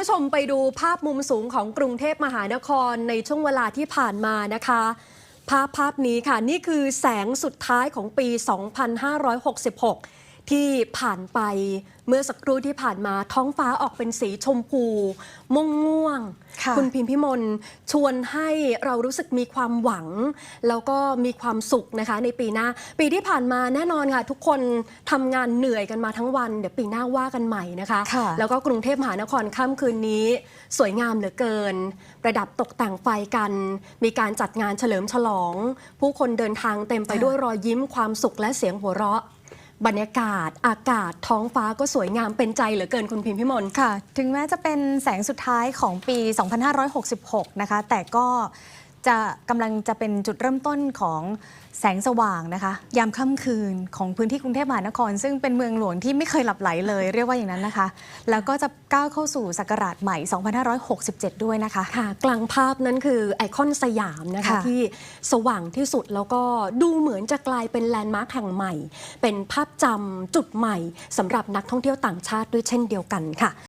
ผู้ชมไปดูภาพมุมสูงของกรุงเทพมหานครในช่วงเวลาที่ผ่านมานะคะ ภาพภาพนี้ค่ะนี่คือแสงสุดท้ายของปี 2566 ที่ผ่านไปเมื่อสักครู่ที่ผ่านมาท้องฟ้าออกเป็นสีชมพูม่วงม่วง ค่ะณพิมพิมลชวนให้เรารู้สึกมีความหวัง แล้วก็มีความสุขนะคะ ในปีหน้า ปีที่ผ่านมาแน่นอนค่ะ ทุกคนทำงานเหนื่อยกันมาทั้งวัน เดี๋ยวปีหน้าว่ากันใหม่นะคะค่ะแล้วก็กรุงเทพมหานครค่ำคืนนี้ สวยงามเหลือเกิน ประดับตกแต่งไฟกัน มีการจัดงานเฉลิมฉลอง ผู้คนเดินทางเต็มไปด้วยรอยยิ้มความสุขและเสียงหัวเราะ บรรยากาศ อากาศ ท้องฟ้าก็สวยงามเป็นใจเหลือเกินคุณพิมพิมลค่ะ ถึงแม้จะเป็นแสงสุดท้ายของปี 2566 นะคะ แต่ก็ จะกำลังจะเป็นจุดเริ่มต้นของแสงสว่างนะคะ ยามค่ำคืนของพื้นที่กรุงเทพมหานคร ซึ่งเป็นเมืองหลวงที่ไม่เคยหลับไหลเลย เรียกว่าอย่างนั้นนะคะ แล้วก็จะก้าวเข้าสู่ศักราชใหม่ 2567 ด้วยนะคะค่ะ กลางภาพนั้นคือไอคอนสยามนะคะค่ะที่สว่างที่สุดแล้วก็ดูเหมือนจะกลายเป็นแลนด์มาร์คแห่งใหม่ เป็นภาพจำจุดใหม่สำหรับนักท่องเที่ยวต่างชาติด้วยเช่นเดียวกันค่ะ